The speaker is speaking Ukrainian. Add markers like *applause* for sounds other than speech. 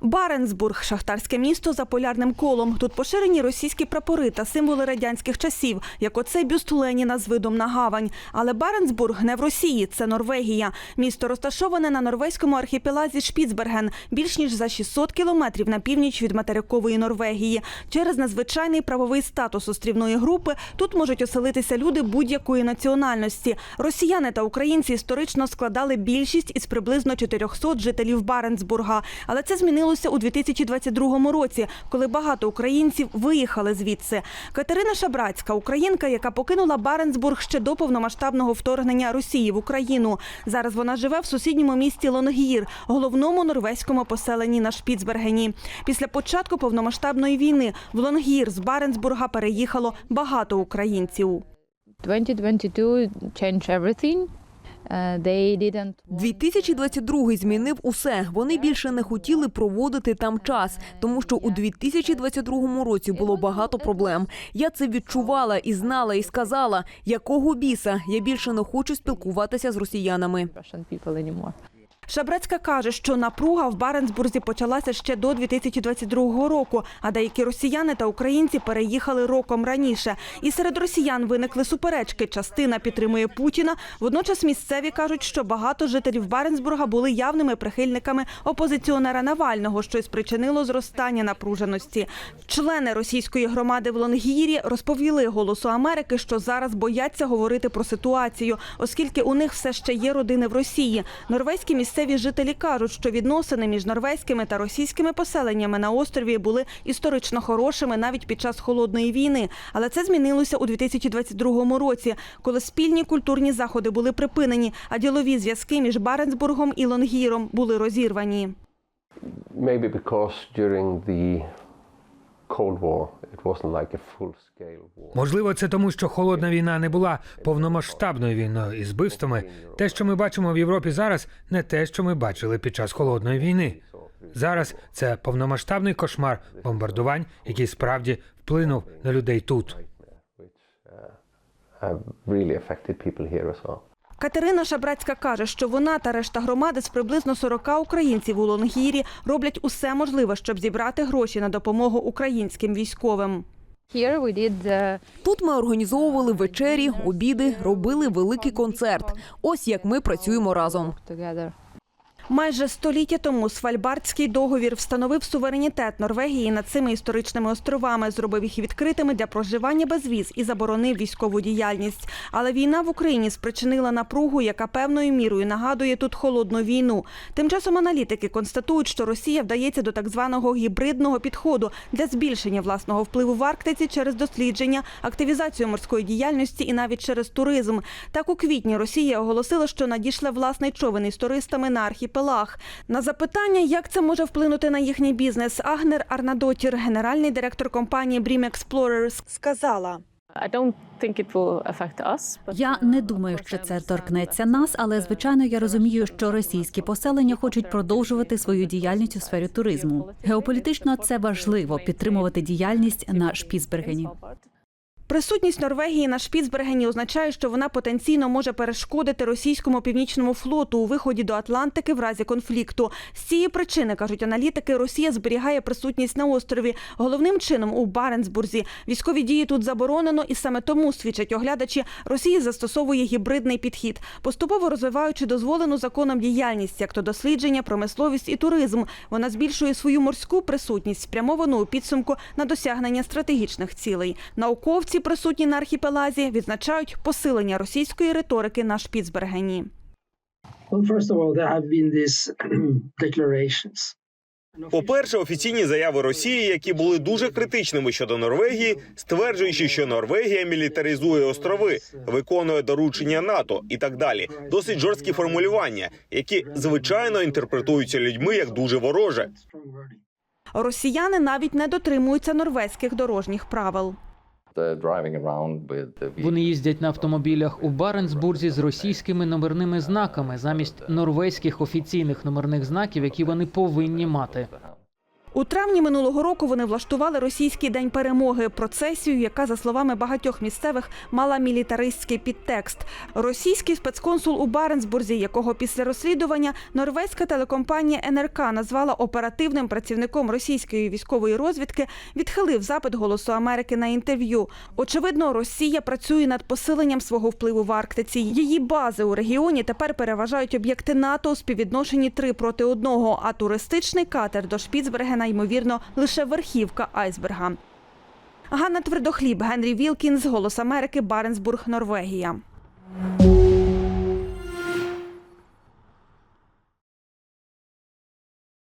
Баренцбург шахтарське місто за полярним колом. Тут поширені російські прапори та символи радянських часів, як оцей бюст Леніна з видом на гавань. Але Баренцбург не в Росії, це Норвегія. Місто розташоване на норвезькому архіпелазі Шпіцберген, більш ніж за 600 кілометрів на північ від материкової Норвегії. Через надзвичайний правовий статус острівної групи тут можуть оселитися люди будь-якої національності. Росіяни та українці історично складали більшість із приблизно 400 жителів Баренцбурга. Але це змінилося у 2022 році, коли багато українців виїхали звідси. Катерина Шабрацька, українка, яка покинула Баренцбург ще до повномасштабного вторгнення Росії в Україну. Зараз вона живе в сусідньому місті Лонгір, головному норвезькому поселенні на Шпіцбергені. Після початку повномасштабної війни в Лонгір з Баренцбурга переїхало багато українців. 2022 changed everything. Uh, they didn't 2022 змінив усе. Вони більше не хотіли проводити там час, тому що у 2022 році було багато проблем. Я це відчувала і знала, і сказала, якого біса я більше не хочу спілкуватися з росіянами. Шабрецька каже, що напруга в Баренцбурзі почалася ще до 2022 року, а деякі росіяни та українці переїхали роком раніше. І серед росіян виникли суперечки. Частина підтримує Путіна. Водночас місцеві кажуть, що багато жителів Баренцбурга були явними прихильниками опозиціонера Навального, що й спричинило зростання напруженості. Члени російської громади в Лонгірі розповіли голосу Америки, що зараз бояться говорити про ситуацію, оскільки у них все ще є родини в Росії. Норвезькі місцеві жителі кажуть, що відносини між норвезькими та російськими поселеннями на острові були історично хорошими навіть під час холодної війни. Але це змінилося у 2022 році, коли спільні культурні заходи були припинені, а ділові зв'язки між Баренцбургом і Лонгіром були розірвані. Maybe because during the Можливо, це тому, що холодна війна не була повномасштабною війною із вбивствами. Те, що ми бачимо в Європі зараз, не те, що ми бачили під час холодної війни. Зараз це повномасштабний кошмар бомбардувань, який справді вплинув на людей тут. Катерина Шабрацька каже, що вона та решта громади з приблизно 40 українців у Лонгірі роблять усе можливе, щоб зібрати гроші на допомогу українським військовим. Uh, Тут ми організовували вечері, обіди, робили великий концерт. Ось як ми працюємо разом. Майже століття тому Свальбардський договір встановив суверенітет Норвегії над цими історичними островами, зробив їх відкритими для проживання без віз і заборонив військову діяльність. Але війна в Україні спричинила напругу, яка певною мірою нагадує тут холодну війну. Тим часом аналітики констатують, що Росія вдається до так званого гібридного підходу для збільшення власного впливу в Арктиці через дослідження, активізацію морської діяльності і навіть через туризм. Так у квітні Росія оголосила, що надійшла власний човен із туристами на архіпелаг. На запитання, як це може вплинути на їхній бізнес, Агнер Арнадотір, генеральний директор компанії Bream Explorers, сказала. Я не думаю, що це торкнеться нас, але звичайно я розумію, що російські поселення хочуть продовжувати свою діяльність у сфері туризму. Геополітично це важливо підтримувати діяльність на Шпіцбергені. Присутність Норвегії на Шпіцбергені означає, що вона потенційно може перешкодити російському північному флоту у виході до Атлантики в разі конфлікту. З цієї причини кажуть аналітики, Росія зберігає присутність на острові, головним чином у Баренцбурзі. Військові дії тут заборонено, і саме тому свідчать оглядачі. Росія застосовує гібридний підхід, поступово розвиваючи дозволену законом діяльність, як то дослідження, промисловість і туризм. Вона збільшує свою морську присутність, спрямовану у підсумку на досягнення стратегічних цілей. Науковці, присутні на архіпелазі, відзначають посилення російської риторики на Шпіцбергені. *clears throat* Declarations. По-перше, офіційні заяви Росії, які були дуже критичними щодо Норвегії, стверджуючи, що Норвегія мілітаризує острови, виконує доручення НАТО і так далі. Досить жорсткі формулювання, які звичайно інтерпретуються людьми як дуже вороже. Росіяни навіть не дотримуються норвезьких дорожніх правил. Вони їздять на автомобілях у Баренцбурзі з російськими номерними знаками замість норвезьких офіційних номерних знаків, які вони повинні мати. У травні минулого року вони влаштували російський день перемоги, процесію, яка, за словами багатьох місцевих, мала мілітаристський підтекст. Російський спецконсул у Баренцбурзі, якого після розслідування норвезька телекомпанія НРК назвала оперативним працівником російської військової розвідки, відхилив запит Голосу Америки на інтерв'ю. Очевидно, Росія працює над посиленням свого впливу в Арктиці. Її бази у регіоні тепер переважають об'єкти НАТО у співвідношенні 3 проти 1, а туристичний катер до Шпіцбергена, ймовірно, лише верхівка айсберга. Ганна Твердохліб, Генрі Вілкінс, Голос Америки, Баренсбург, Норвегія.